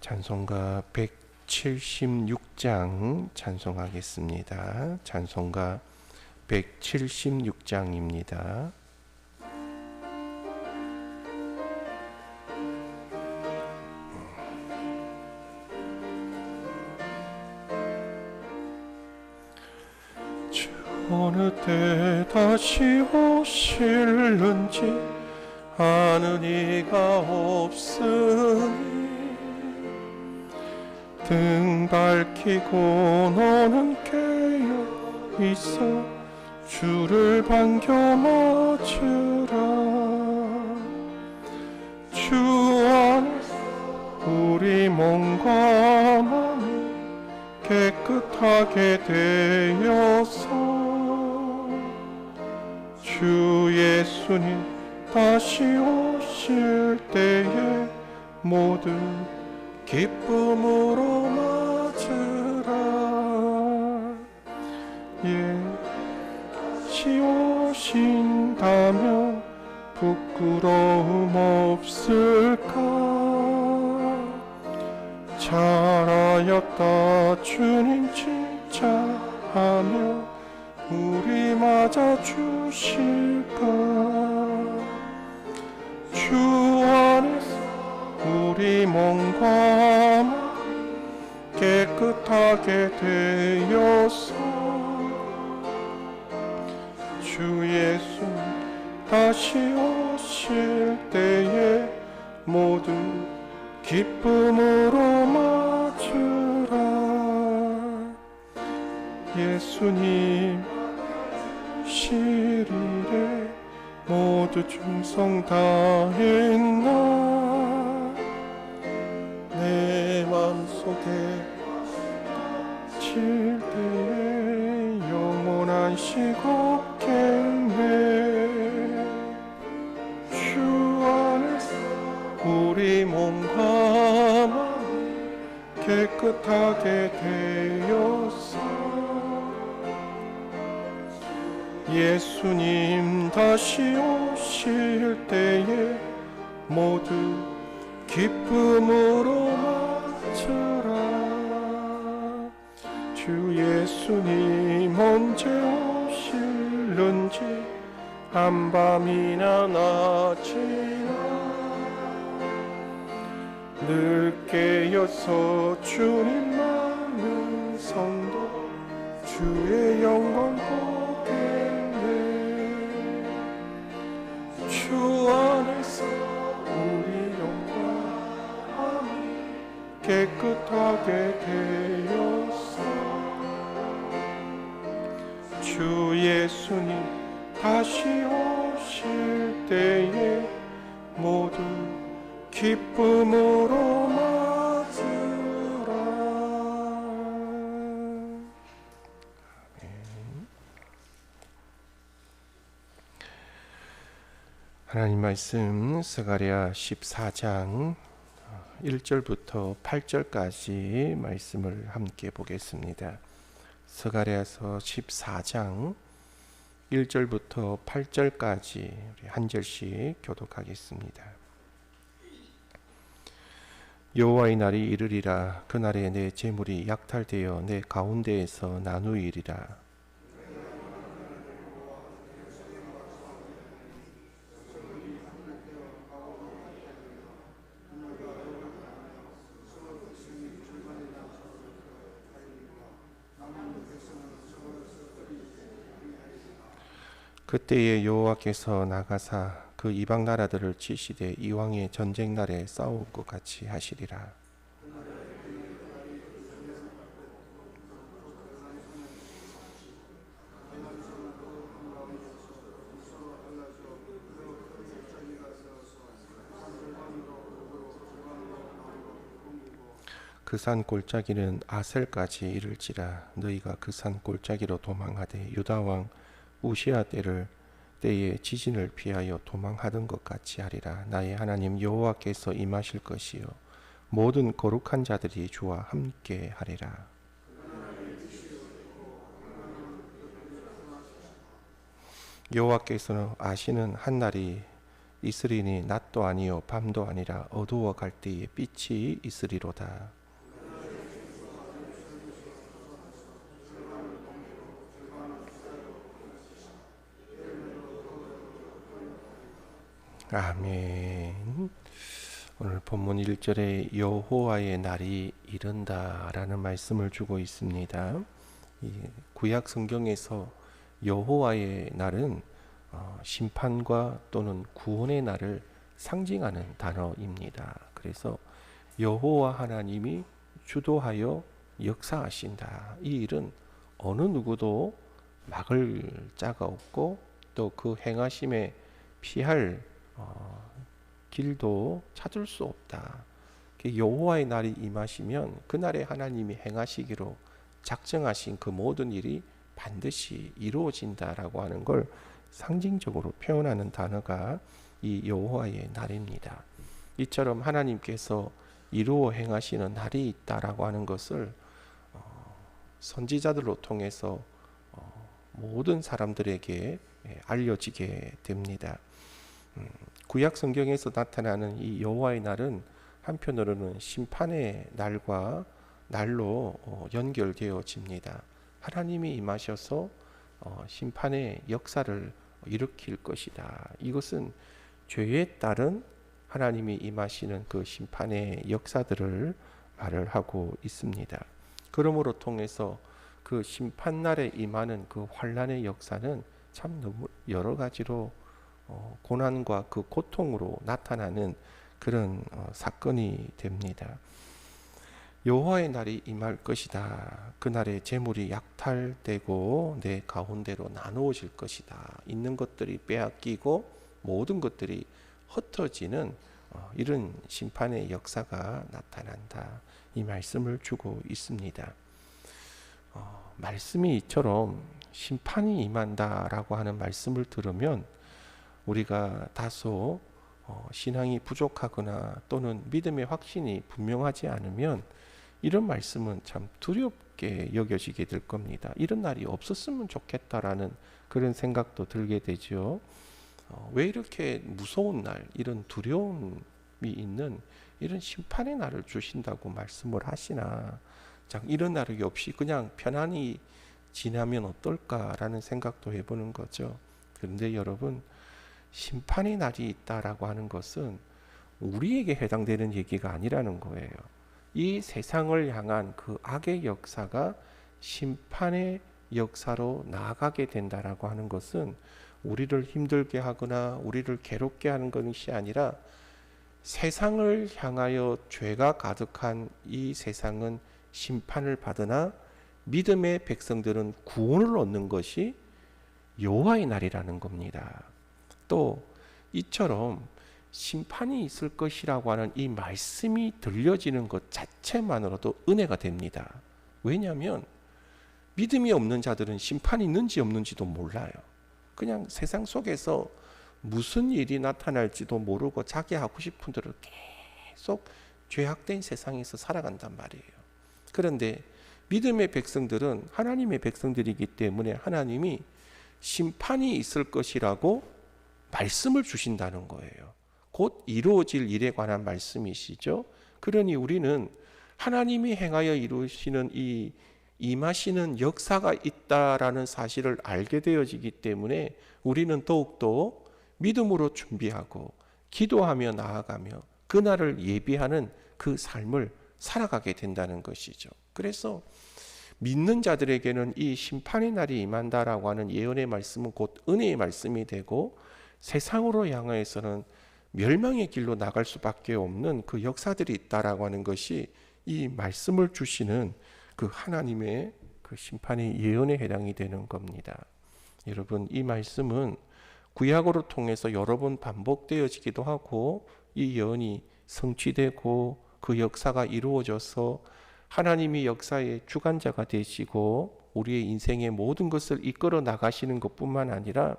찬송가 176장 찬송하겠습니다. 찬송가 176장입니다. 어느 때 다시 오실는지 아는 이가 없으니 등 밝히고 너는 깨어 있어 주를 반겨 맞으라. 주 안에서 우리 몸과 마음이 깨끗하게 되어서 주 예수님 다시 오실 때에 모두 기쁨 없을까? 잘하였다 주님 칭찬하며 우리 맞아 주실까? 주 안에서 우리 몸과 깨끗하게 되어서 주 예수 다시 오실 때에 모두 기쁨으로 맞으라. 예수님 시리래 모두 충성 다했 다시 오실 때에 모두 기쁨으로 맞춰라. 주 예수님 언제 오실는지 한밤이나 낮이나 늦게여서 주님 많은 성도 주의 영광 주 안에서 우리 영광이 깨끗하게 되었어 주 예수님 다시 오실 때에 모두 기쁨으로 하나님 말씀 스가랴 14장 1절부터 8절까지 말씀을 함께 보겠습니다. 스가랴서 14장 1절부터 8절까지 우리 한 절씩 교독하겠습니다. 여호와의 날이 이르리라 그 날에 내 재물이 약탈되어 내 가운데에서 나누이리라 그때에 여호와께서 나가사 그 이방 나라들을 치시되 이왕의 전쟁 날에 싸울 것 같이 하시리라. 그산 골짜기는 아셀까지 이를지라 너희가 그 산 골짜기로 도망하되 유다 왕 우시아 때를 때에 지진을 피하여 도망하던 것 같이 하리라. 나의 하나님 여호와께서 임하실 것이요. 모든 거룩한 자들이 주와 함께 하리라. 여호와께서는 아시는 한 날이 있으리니 낮도 아니요 밤도 아니라 어두워 갈 때에 빛이 있으리로다 아멘. 오늘 본문 1절에 여호와의 날이 이른다라는 말씀을 주고 있습니다. 이 구약 성경에서 여호와의 날은 어, 심판과 또는 구원의 날을 상징하는 단어입니다. 그래서 여호와 하나님이 주도하여 역사하신다. 이 일은 어느 누구도 막을 자가 없고 또 그 행하심에 피할 어, 길도 찾을 수 없다. 그 여호와의 날이 임하시면 그 날에 하나님이 행하시기로 작정하신 그 모든 일이 반드시 이루어진다라고 하는 걸 상징적으로 표현하는 단어가 이 여호와의 날입니다. 이처럼 하나님께서 이루어 행하시는 날이 있다라고 하는 것을 어, 선지자들로 통해서 어, 모든 사람들에게 예, 알려지게 됩니다. 음, 구약 성경에서 나타나는 이 여호와의 날은 한편으로는 심판의 날과 날로 어, 연결되어집니다. 하나님이 임하셔서 어, 심판의 역사를 일으킬 것이다. 이것은 죄에 따른 하나님이 임하시는 그 심판의 역사들을 말을 하고 있습니다. 그러므로 통해서 그 심판 날에 임하는 그 환란의 역사는 참 너무 여러 가지로 어, 고난과 그 고통으로 나타나는 그런 어, 사건이 됩니다. 여호와의 날이 임할 것이다. 그날에 재물이 약탈되고 내 가운데로 나누어질 것이다. 있는 것들이 빼앗기고 모든 것들이 흩어지는 어, 이런 심판의 역사가 나타난다. 이 말씀을 주고 있습니다. 어, 말씀이 이처럼 심판이 임한다라고 하는 말씀을 들으면 우리가 다소 어, 신앙이 부족하거나 또는 믿음의 확신이 분명하지 않으면 이런 말씀은 참 두렵게 여겨지게 될 겁니다. 이런 날이 없었으면 좋겠다라는 그런 생각도 들게 되죠. 어, 왜 이렇게 무서운 날, 이런 두려움이 있는 이런 심판의 날을 주신다고 말씀을 하시나? 자, 이런 날이 없이 그냥 편안히 지나면 어떨까라는 생각도 해보는 거죠. 그런데 여러분, 심판의 날이 있다라고 하는 것은 우리에게 해당되는 얘기가 아니라는 거예요. 이 세상을 향한 그 악의 역사가 심판의 역사로 나아가게 된다라고 하는 것은 우리를 힘들게 하거나 우리를 괴롭게 하는 것이 아니라 세상을 향하여 죄가 가득한 이 세상은 심판을 받으나 믿음의 백성들은 구원을 얻는 것이 여호와의 날이라는 겁니다. 또 이처럼 심판이 있을 것이라고 하는 이 말씀이 들려지는 것 자체만으로도 은혜가 됩니다. 왜냐하면 믿음이 없는 자들은 심판이 있는지 없는지도 몰라요. 그냥 세상 속에서 무슨 일이 나타날지도 모르고 자기 하고 싶은 대로 계속 죄악된 세상에서 살아간단 말이에요. 그런데 믿음의 백성들은 하나님의 백성들이기 때문에 하나님이 심판이 있을 것이라고 말씀을 주신다는 거예요. 곧 이루어질 일에 관한 말씀이시죠. 그러니 우리는 하나님이 행하여 이루시는 이 임하시는 역사가 있다라는 사실을 알게 되어지기 때문에 우리는 더욱더 믿음으로 준비하고 기도하며 나아가며 그날을 예비하는 그 삶을 살아가게 된다는 것이죠. 그래서 믿는 자들에게는 이 심판의 날이 임한다라고 하는 예언의 말씀은 곧 은혜의 말씀이 되고 세상으로 향하여서는 멸망의 길로 나갈 수밖에 없는 그 역사들이 있다라고 하는 것이 이 말씀을 주시는 그 하나님의 그 심판의 예언에 해당이 되는 겁니다. 여러분 이 말씀은 구약으로 통해서 여러 번 반복되어지기도 하고 이 예언이 성취되고 그 역사가 이루어져서 하나님이 역사의 주관자가 되시고 우리의 인생의 모든 것을 이끌어 나가시는 것뿐만 아니라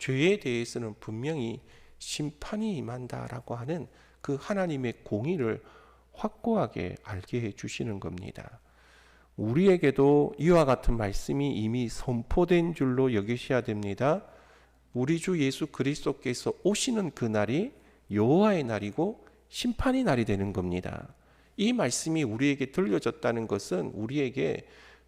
죄에 대해서는 분명히 심판이 임한다라고 하는 그 하나님의 공의를 확고하게 알게 해 주시는 겁니다. 우리에게도 이와 같은 말씀이 이미 선포된 줄로 여기셔야 됩니다. 우리 주 예수 그리스도께서 오시는 그 날이 여호와의 날이고 심판의 날이 되는 겁니다. 이 말씀이 우리에게 들려졌다는 것은 우리에게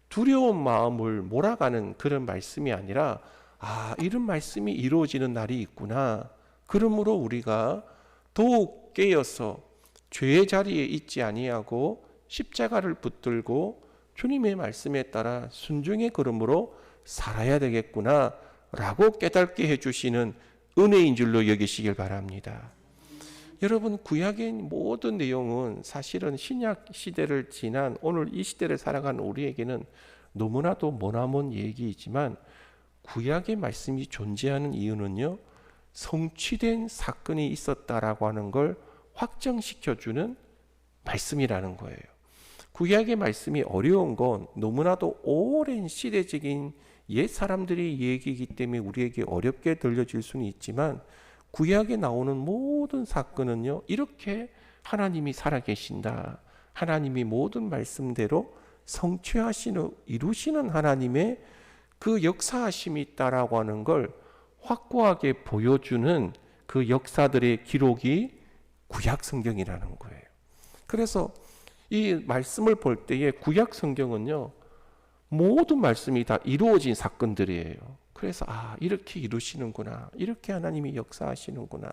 두려운 마음을 몰아가는 그런 말씀이 아니라 아, 이런 말씀이 이루어지는 날이 있구나. 그러므로 우리가 더욱 깨어서 죄의 자리에 있지 아니하고 십자가를 붙들고 주님의 말씀에 따라 순종의 걸음으로 살아야 되겠구나 라고 깨닫게 해주시는 은혜인 줄로 여기시길 바랍니다. 여러분 구약의 모든 내용은 사실은 신약 시대를 지난 오늘 이 시대를 살아가는 우리에게는 너무나도 머나먼 얘기이지만 구약의 말씀이 존재하는 이유는요 성취된 사건이 있었다라고 하는 걸 확정시켜 주는 말씀이라는 거예요. 구약의 말씀이 어려운 건 너무나도 오랜 시대적인 옛 사람들의 얘기이기 때문에 우리에게 어렵게 들려질 수는 있지만 구약에 나오는 모든 사건은요 이렇게 하나님이 살아계신다. 하나님이 모든 말씀대로 성취하시는 이루시는 하나님의 그 역사하심이 있다라고 하는 걸 확고하게 보여주는 그 역사들의 기록이 구약 성경이라는 거예요. 그래서 이 말씀을 볼 때에 구약 성경은요 모든 말씀이 다 이루어진 사건들이에요. 그래서 아 이렇게 이루시는구나, 이렇게 하나님이 역사하시는구나.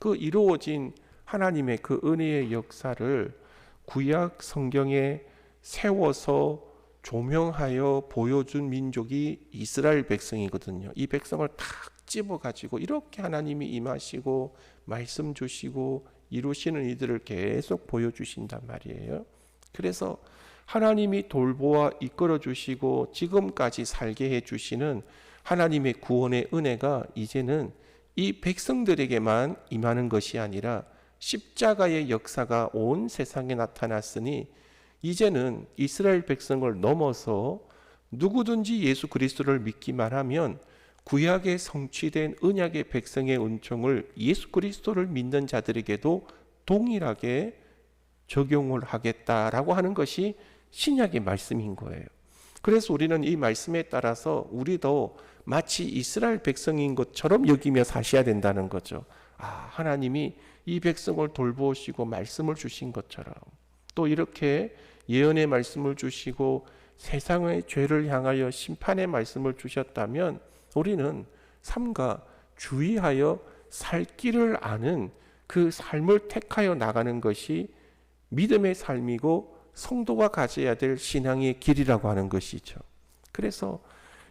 그 이루어진 하나님의 그 은혜의 역사를 구약 성경에 세워서 조명하여 보여준 민족이 이스라엘 백성이거든요. 이 백성을 탁 집어 가지고 이렇게 하나님이 임하시고 말씀 주시고 이루시는 이들을 계속 보여주신단 말이에요. 그래서 하나님이 돌보아 이끌어 주시고 지금까지 살게 해 주시는 하나님의 구원의 은혜가 이제는 이 백성들에게만 임하는 것이 아니라 십자가의 역사가 온 세상에 나타났으니 이제는 이스라엘 백성을 넘어서 누구든지 예수 그리스도를 믿기만 하면 구약에 성취된 언약의 백성의 은총을 예수 그리스도를 믿는 자들에게도 동일하게 적용을 하겠다라고 하는 것이 신약의 말씀인 거예요. 그래서 우리는 이 말씀에 따라서 우리도 마치 이스라엘 백성인 것처럼 여기며 사셔야 된다는 거죠. 아, 하나님이 이 백성을 돌보시고 말씀을 주신 것처럼 또 이렇게 예언의 말씀을 주시고 세상의 죄를 향하여 심판의 말씀을 주셨다면 우리는 삶과 주의하여 살 길을 아는 그 삶을 택하여 나가는 것이 믿음의 삶이고 성도가 가져야 될 신앙의 길이라고 하는 것이죠. 그래서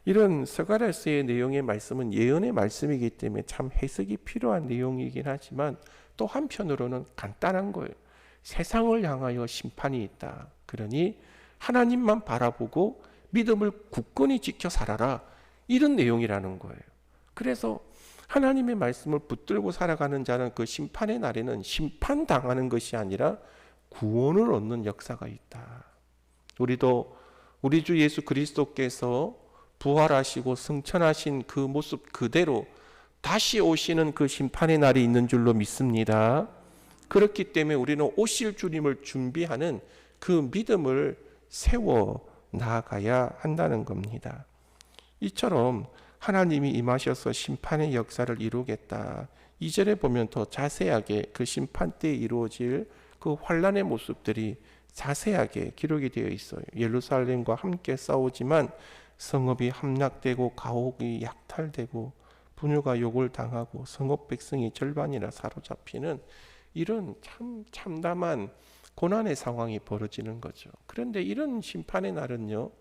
이런 서가라스의 내용의 말씀은 예언의 말씀이기 때문에 참 해석이 필요한 내용이긴 하지만 또 한편으로는 간단한 거예요. 세상을 향하여 심판이 있다. 그러니 하나님만 바라보고 믿음을 굳건히 지켜 살아라. 이런 내용이라는 거예요. 그래서 하나님의 말씀을 붙들고 살아가는 자는 그 심판의 날에는 심판당하는 것이 아니라 구원을 얻는 역사가 있다. 우리도 우리 주 예수 그리스도께서 부활하시고 승천하신 그 모습 그대로 다시 오시는 그 심판의 날이 있는 줄로 믿습니다. 그렇기 때문에 우리는 오실 주님을 준비하는 그 믿음을 세워 나아가야 한다는 겁니다. 이처럼 하나님이 임하셔서 심판의 역사를 이루겠다. 이절에 보면 더 자세하게 그 심판 때 이루어질 그 환란의 모습들이 자세하게 기록이 되어 있어요. 예루살렘과 함께 싸우지만 성읍이 함락되고 가옥이 약탈되고 분유가 욕을 당하고 성읍 백성이 절반이나 사로잡히는 이런 참 참담한 고난의 상황이 벌어지는 거죠. 그런데 이런 심판의 날은요,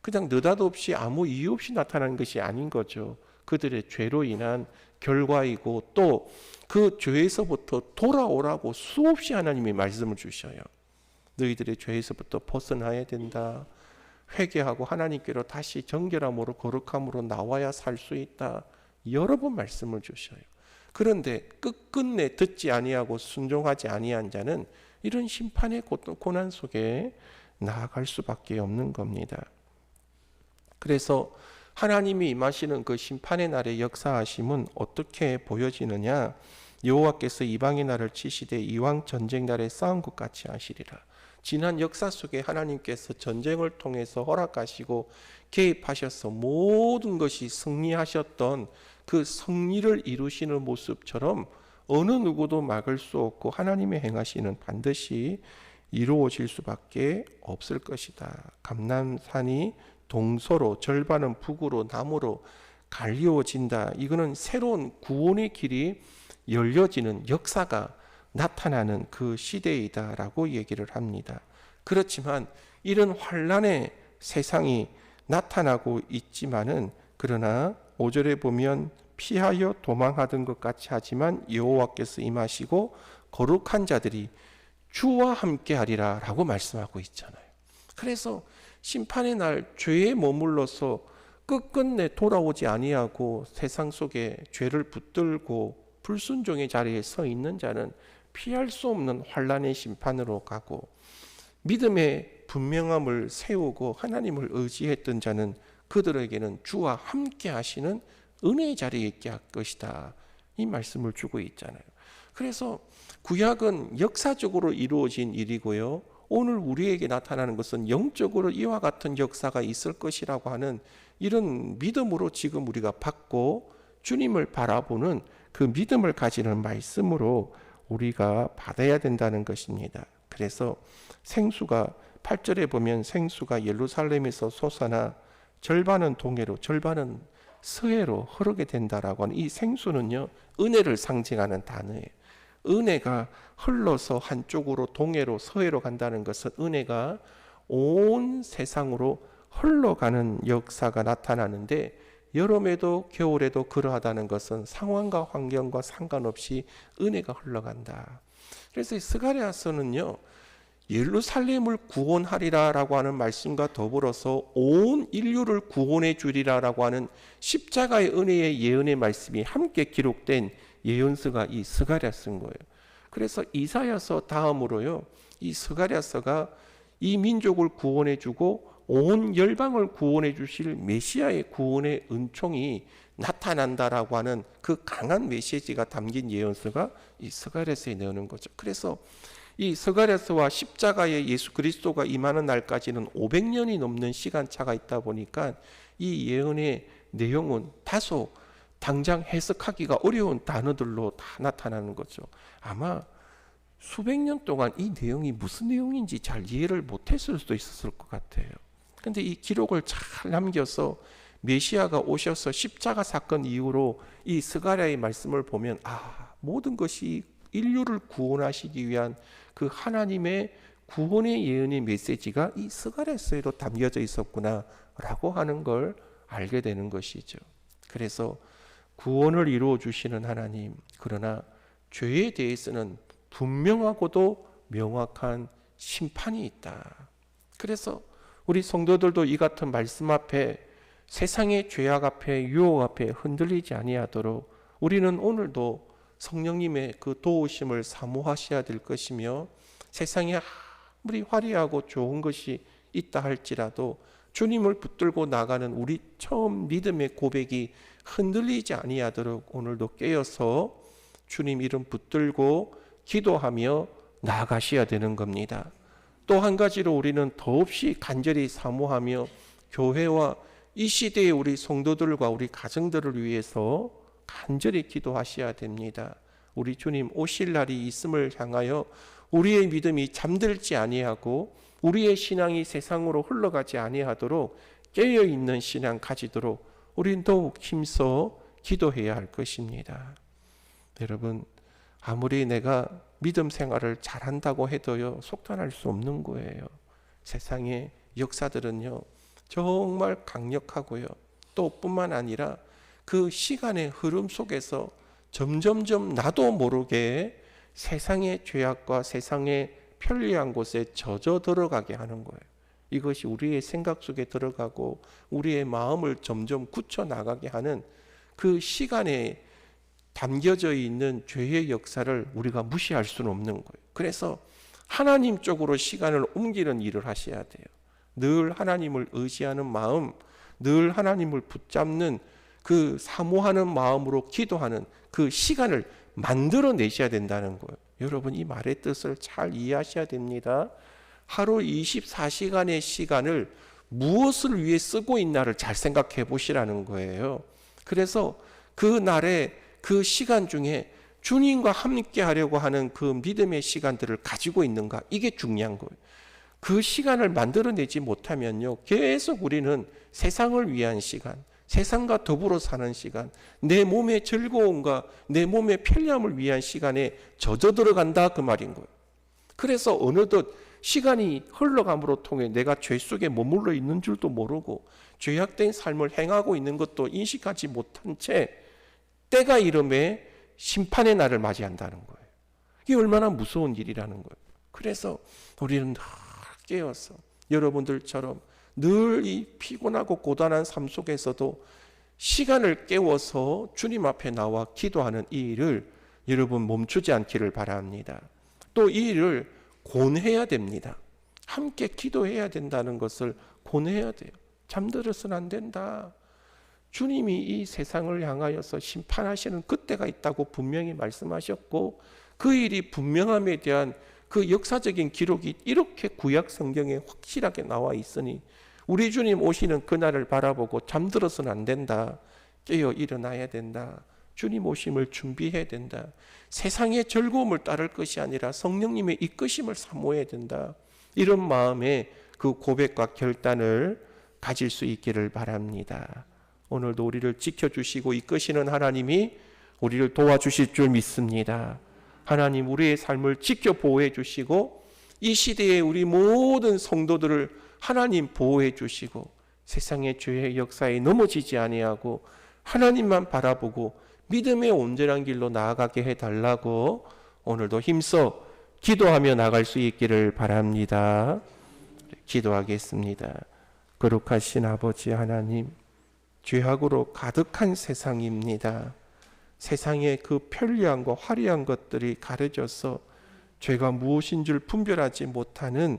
그냥 느닷없이 아무 이유 없이 나타나는 것이 아닌 거죠. 그들의 죄로 인한 결과이고 또 그 죄에서부터 돌아오라고 수없이 하나님이 말씀을 주셔요. 너희들의 죄에서부터 벗어나야 된다. 회개하고 하나님께로 다시 정결함으로 거룩함으로 나와야 살 수 있다. 여러 번 말씀을 주셔요. 그런데 끝끝내 듣지 아니하고 순종하지 아니한 자는 이런 심판의 고- 고난 속에 나아갈 수밖에 없는 겁니다. 그래서 하나님이 임하시는 그 심판의 날의 역사하심은 어떻게 보여지느냐? 여호와께서 이방의 날을 치시되 이왕 전쟁 날에 싸운 것 같이 하시리라. 지난 역사 속에 하나님께서 전쟁을 통해서 허락하시고 개입하셔서 모든 것이 승리하셨던 그 승리를 이루시는 모습처럼 어느 누구도 막을 수 없고 하나님의 행하시는 반드시 이루어질 수밖에 없을 것이다. 감남산이 동서로 절반은 북으로 남으로 갈리워진다. 이거는 새로운 구원의 길이 열려지는 역사가 나타나는 그 시대이다라고 얘기를 합니다. 그렇지만 이런 환란의 세상이 나타나고 있지만은 그러나 5절에 보면 피하여 도망하던 것 같이 하지만 여호와께서 임하시고 거룩한 자들이 주와 함께 하리라라고 말씀하고 있잖아요. 그래서 심판의 날 죄에 머물러서 끝끝내 돌아오지 아니하고 세상 속에 죄를 붙들고 불순종의 자리에 서 있는 자는 피할 수 없는 환란의 심판으로 가고 믿음의 분명함을 세우고 하나님을 의지했던 자는 그들에게는 주와 함께 하시는 은혜의 자리에 있게 할 것이다. 이 말씀을 주고 있잖아요. 그래서 구약은 역사적으로 이루어진 일이고요. 오늘 우리에게 나타나는 것은 영적으로 이와 같은 역사가 있을 것이라고 하는 이런 믿음으로 지금 우리가 받고 주님을 바라보는 그 믿음을 가지는 말씀으로 우리가 받아야 된다는 것입니다. 그래서 생수가 8절에 보면 생수가 예루살렘에서 솟아나 절반은 동해로 절반은 서해로 흐르게 된다라고 하는 이 생수는요 은혜를 상징하는 단어예요. 은혜가 흘러서 한쪽으로 동해로 서해로 간다는 것은 은혜가 온 세상으로 흘러가는 역사가 나타나는데 여름에도 겨울에도 그러하다는 것은 상황과 환경과 상관없이 은혜가 흘러간다. 그래서 이 스가랴서는요. 예루살렘을 구원하리라라고 하는 말씀과 더불어서 온 인류를 구원해 주리라라고 하는 십자가의 은혜의 예언의 말씀이 함께 기록된 예언서가 이 스가랴서인 거예요. 그래서 이사야서 다음으로요. 이 스가랴서가 이 민족을 구원해 주고 온 열방을 구원해 주실 메시아의 구원의 은총이 나타난다라고 하는 그 강한 메시지가 담긴 예언서가 이 스가랴서에 나오는 거죠. 그래서 이 스가랴서와 십자가의 예수 그리스도가 임하는 날까지는 500년이 넘는 시간 차가 있다 보니까 이 예언의 내용은 다소 당장 해석하기가 어려운 단어들로 다 나타나는 거죠. 아마 수백 년 동안 이 내용이 무슨 내용인지 잘 이해를 못했을 수도 있었을 것 같아요. 근데 이 기록을 잘 남겨서 메시아가 오셔서 십자가 사건 이후로 이 스가랴의 말씀을 보면 아 모든 것이 인류를 구원하시기 위한 그 하나님의 구원의 예언의 메시지가 이 스가랴서에도 담겨져 있었구나라고 하는 걸 알게 되는 것이죠. 그래서 구원을 이루어 주시는 하나님 그러나 죄에 대해서는 분명하고도 명확한 심판이 있다. 그래서 우리 성도들도 이 같은 말씀 앞에 세상의 죄악 앞에 유혹 앞에 흔들리지 아니하도록 우리는 오늘도 성령님의 그 도우심을 사모하셔야 될 것이며 세상에 아무리 화려하고 좋은 것이 있다 할지라도 주님을 붙들고 나가는 우리 처음 믿음의 고백이 흔들리지 아니하도록 오늘도 깨어서 주님 이름 붙들고 기도하며 나아가셔야 되는 겁니다. 또 한 가지로 우리는 더없이 간절히 사모하며 교회와 이 시대의 우리 성도들과 우리 가정들을 위해서 간절히 기도하셔야 됩니다. 우리 주님 오실 날이 있음을 향하여 우리의 믿음이 잠들지 아니하고 우리의 신앙이 세상으로 흘러가지 아니하도록 깨어 있는 신앙 가지도록 우리는 더욱 힘써 기도해야 할 것입니다. 여러분 아무리 내가 믿음 생활을 잘한다고 해도요, 속단할 수 없는 거예요. 세상의 역사들은요, 정말 강력하고요. 또 뿐만 아니라 그 시간의 흐름 속에서 점점점 나도 모르게 세상의 죄악과 세상의 편리한 곳에 젖어 들어가게 하는 거예요. 이것이 우리의 생각 속에 들어가고 우리의 마음을 점점 굳혀 나가게 하는 그 시간에 담겨져 있는 죄의 역사를 우리가 무시할 수는 없는 거예요. 그래서 하나님 쪽으로 시간을 옮기는 일을 하셔야 돼요. 늘 하나님을 의지하는 마음, 늘 하나님을 붙잡는 그 사모하는 마음으로 기도하는 그 시간을 만들어 내셔야 된다는 거예요. 여러분 이 말의 뜻을 잘 이해하셔야 됩니다. 하루 24시간의 시간을 무엇을 위해 쓰고 있나를 잘 생각해 보시라는 거예요. 그래서 그 날에 그 시간 중에 주님과 함께 하려고 하는 그 믿음의 시간들을 가지고 있는가 이게 중요한 거예요. 그 시간을 만들어내지 못하면요 계속 우리는 세상을 위한 시간, 세상과 더불어 사는 시간, 내 몸의 즐거움과 내 몸의 편리함을 위한 시간에 젖어 들어간다 그 말인 거예요. 그래서 어느덧 시간이 흘러감으로 통해 내가 죄 속에 머물러 있는 줄도 모르고 죄악된 삶을 행하고 있는 것도 인식하지 못한 채 때가 이름에 심판의 날을 맞이한다는 거예요. 이게 얼마나 무서운 일이라는 거예요. 그래서 우리는 늘 깨어서 여러분들처럼 늘 이 피곤하고 고단한 삶 속에서도 시간을 깨워서 주님 앞에 나와 기도하는 이 일을 여러분 멈추지 않기를 바랍니다. 또 이 일을 권해야 됩니다. 함께 기도해야 된다는 것을 권해야 돼요. 잠들어서는 안 된다. 주님이 이 세상을 향하여서 심판하시는 그때가 있다고 분명히 말씀하셨고 그 일이 분명함에 대한 그 역사적인 기록이 이렇게 구약 성경에 확실하게 나와 있으니 우리 주님 오시는 그날을 바라보고 잠들어서는 안 된다. 깨어 일어나야 된다. 주님 오심을 준비해야 된다. 세상의 즐거움을 따를 것이 아니라 성령님의 이끄심을 사모해야 된다. 이런 마음의 그 고백과 결단을 가질 수 있기를 바랍니다. 오늘도 우리를 지켜주시고 이끄시는 하나님이 우리를 도와주실 줄 믿습니다. 하나님 우리의 삶을 지켜 보호해 주시고 이 시대에 우리 모든 성도들을 하나님 보호해 주시고 세상의 죄의 역사에 넘어지지 아니하고 하나님만 바라보고 믿음의 온전한 길로 나아가게 해 달라고 오늘도 힘써 기도하며 나갈 수 있기를 바랍니다. 기도하겠습니다. 거룩하신 아버지 하나님 죄악으로 가득한 세상입니다. 세상의 그 편리함과 화려한 것들이 가려져서 죄가 무엇인 줄 분별하지 못하는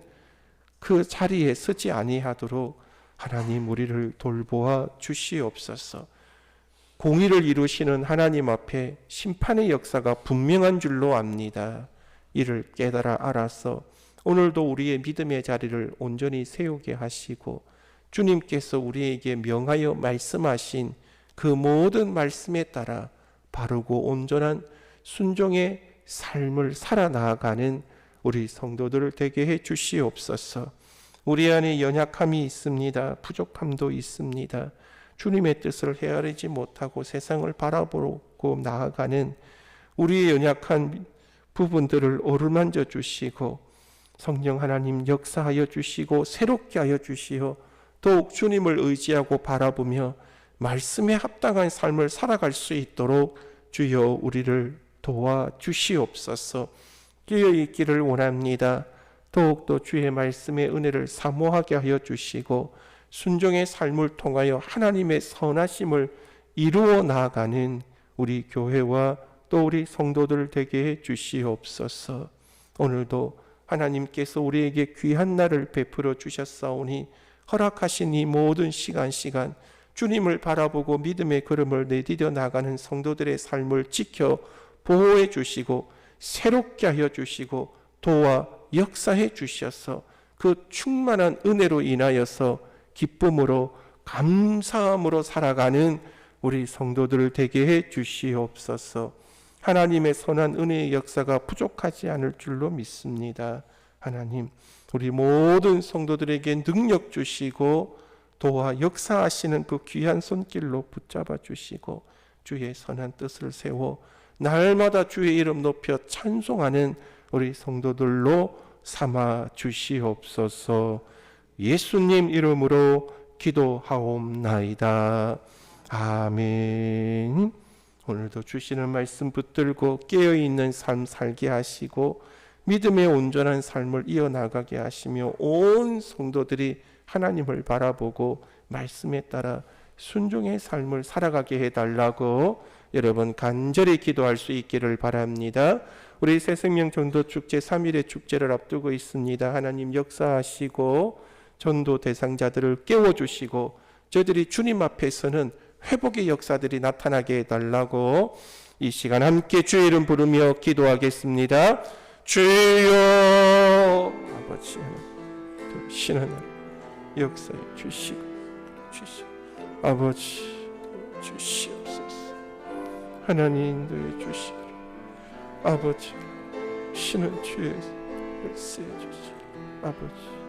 그 자리에 서지 아니하도록 하나님 우리를 돌보아 주시옵소서. 공의를 이루시는 하나님 앞에 심판의 역사가 분명한 줄로 압니다. 이를 깨달아 알아서 오늘도 우리의 믿음의 자리를 온전히 세우게 하시고 주님께서 우리에게 명하여 말씀하신 그 모든 말씀에 따라 바르고 온전한 순종의 삶을 살아나가는 우리 성도들을 되게 해 주시옵소서. 우리 안에 연약함이 있습니다. 부족함도 있습니다. 주님의 뜻을 헤아리지 못하고 세상을 바라보고 나아가는 우리의 연약한 부분들을 어루만져 주시고 성령 하나님 역사하여 주시고 새롭게 하여 주시어 더욱 주님을 의지하고 바라보며 말씀에 합당한 삶을 살아갈 수 있도록 주여 우리를 도와 주시옵소서. 끼어 있기를 원합니다. 더욱더 주의 말씀의 은혜를 사모하게 하여 주시고 순종의 삶을 통하여 하나님의 선하심을 이루어 나아가는 우리 교회와 또 우리 성도들 되게 해 주시옵소서. 오늘도 하나님께서 우리에게 귀한 날을 베풀어 주셨사오니 허락하신 이 모든 시간 시간 주님을 바라보고 믿음의 걸음을 내디뎌 나가는 성도들의 삶을 지켜 보호해 주시고 새롭게 하여 주시고 도와 역사해 주셔서 그 충만한 은혜로 인하여서 기쁨으로 감사함으로 살아가는 우리 성도들을 되게 해 주시옵소서. 하나님의 선한 은혜의 역사가 부족하지 않을 줄로 믿습니다. 하나님, 우리 모든 성도들에게 능력 주시고 도와 역사하시는 그 귀한 손길로 붙잡아 주시고 주의 선한 뜻을 세워 날마다 주의 이름 높여 찬송하는 우리 성도들로 삼아 주시옵소서. 예수님 이름으로 기도하옵나이다. 아멘. 오늘도 주시는 말씀 붙들고 깨어 있는 삶 살게 하시고 믿음의 온전한 삶을 이어나가게 하시며 온 성도들이 하나님을 바라보고 말씀에 따라 순종의 삶을 살아가게 해달라고 여러분 간절히 기도할 수 있기를 바랍니다. 우리 새생명 전도 축제 3일의 축제를 앞두고 있습니다. 하나님 역사하시고 전도 대상자들을 깨워 주시고 저들이 주님 앞에서는 회복의 역사들이 나타나게 해달라고 이 시간 함께 주의 이름 부르며 기도하겠습니다. 주여 아버지 하나님 신하나 역사에 주시고 주시고 아버지 주시옵소서. 하나님 인도해 주시고 아버지 신은 주의 역사에 주시고 아버지